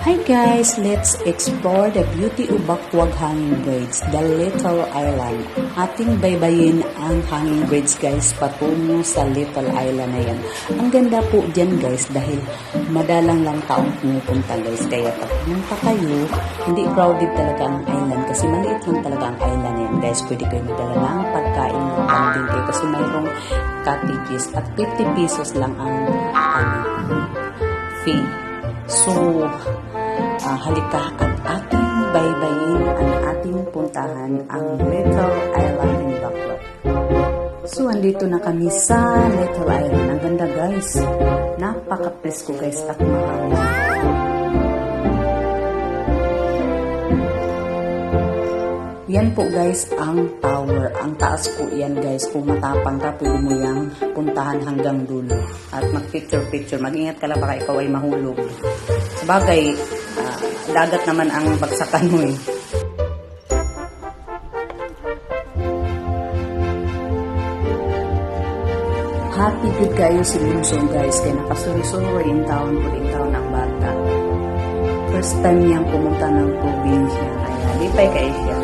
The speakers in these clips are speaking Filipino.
Hi guys, let's explore the beauty of Bakwag Hanging Bridge, the Little Island. Ating baybayin ang hanging bridge guys patungo sa Little Island na yan. Ang ganda po dyan guys dahil madalang lang taong pumupunta guys. Kaya pag pumunta kayo, hindi crowded talaga ang island kasi maliit lang talaga ang island na yan guys. Pwede kayo magdala ng pagkain ng panding kayo kasi mayroong cottages at 50 pesos lang ang ano, fee. So, ah, halika at ating baybayin ang ating puntahan ang Little Island in Bacolod. So, andito na kami sa Little Island. Ang ganda guys. Napaka-presko guys at mahangin. Yan po guys ang tower. Ang taas po yan guys. Kung matapang ka, pwede mo yang puntahan hanggang dulo. At mag-picture-picture. Mag-ingat ka lang baka ikaw ay mahulog. Sabagay, dagat naman ang bagsakan mo eh. Happy good kayo si Bunso guys. Kaya nakasuri-suri in town po in town ang bata. First time niyang pumunta ng probinsya. Kaya lipay kayo siya.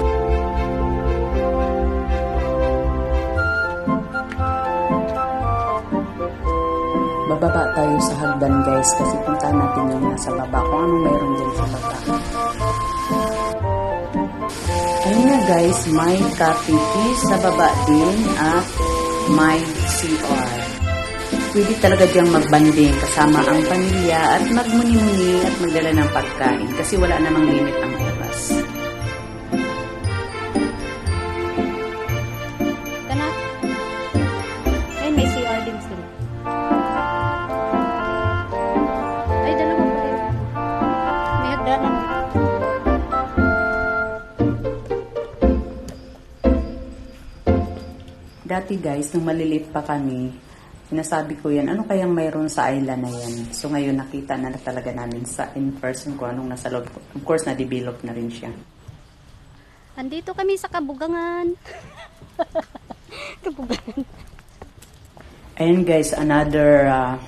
Bababa tayo sa hagdan guys kasi punta natin yung nasa baba kung anong mayroon din sa baba. Ayun nga guys, may cottage sa baba din at may CR. Pwede talaga diyang magbanding kasama ang pamilya at magmuni-muni at magdala ng pagkain kasi wala namang limit ang oras. Dati guys, nung malilit pa kami, sinasabi ko yan, ano kayang mayroon sa island na yan? So ngayon nakita na, na talaga namin sa in person ko anong nasa loob. Of course, na-develop na rin siya. Andito kami sa Kabugangan. Kabugangan. Ayan guys, another uh,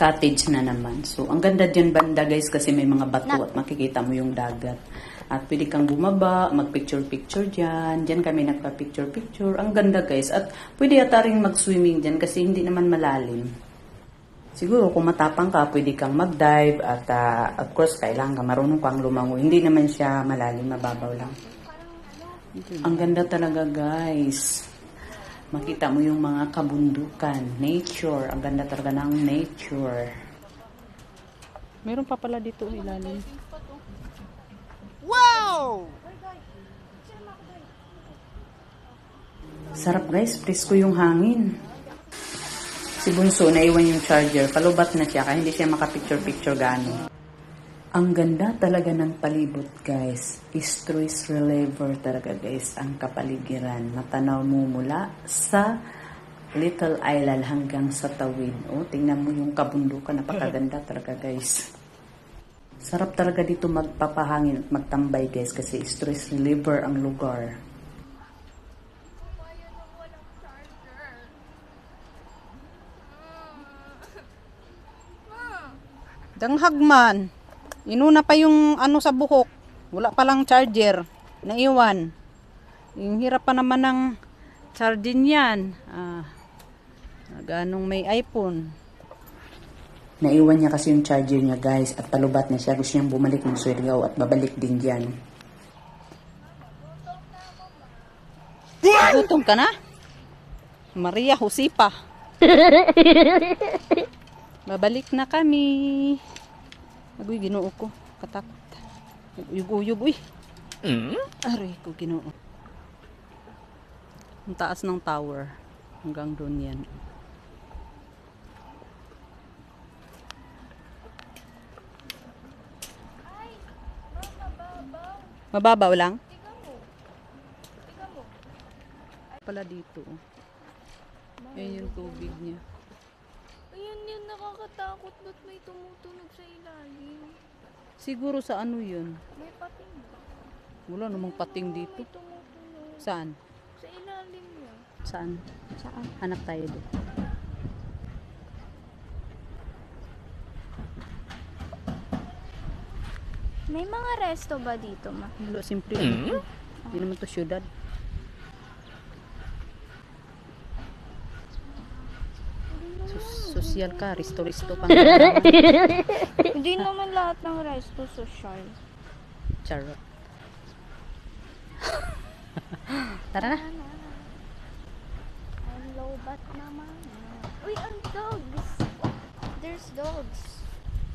cottage na naman. So, ang ganda dyan banda guys kasi may mga bato at makikita mo yung dagat. At pwede kang bumaba, mag-picture-picture dyan. Dyan kami nagpa-picture-picture. Ang ganda guys. At pwede ata rin mag-swimming dyan kasi hindi naman malalim. Siguro kung matapang ka, pwede kang mag-dive at uh, of course, kailangan ka marunong kang lumangoy. Hindi naman siya malalim, mababaw lang. Ang ganda talaga guys. Makita mo yung mga kabundukan, nature. Ang ganda talaga ng nature. Meron pa pala dito ilalim. Sarap guys, presko yung hangin. Si Bunso, naiwan yung charger. Palubat na siya, kaya hindi siya makapicture-picture gano'n. Ang ganda talaga ng palibot guys. Stress reliever talaga guys ang kapaligiran. Matanaw mo mula sa Little Island hanggang sa tawid. O, tingnan mo yung kabundukan. Napakaganda talaga guys. Sarap talaga dito magpapahangin at magtambay guys kasi stress reliever ang lugar. Danghag man. Inuna pa yung ano sa buhok. Wala palang charger. Naiwan. Yung hirap pa naman ng charging yan. Ah, ganong may iPhone. Naiwan niya kasi yung charger niya guys at palubat na siya. Gusto niyang bumalik ng Surigao at babalik din dyan. Gutom ka na? Maria Josipa. Babalik na kami. Agoy, ginoo ko. Katakot. Uyub-uyub, uy. Aray ko, ginoo. Ang taas ng tower. Hanggang doon yan. Mababaw lang? Pala dito. oh. Ayan yung tubig niya. Nakakatakot. Ba't may tumutunog sa ilalim? Siguro sa ano yun? May pating ba? Wala namang pating dito. May tumutunog. Saan? Sa ilalim niya. Saan? Saan? Hanap tayo doon. May mga resto ba dito, ma? Wala, simple. lang. Hindi naman to syudad. Social ka, risto-risto pang Hindi naman lahat ng resto social. charot. Tara na. Ang lobat naman. Uy, ang dogs! There's dogs.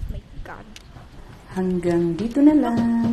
My God. Hanggang dito na lang.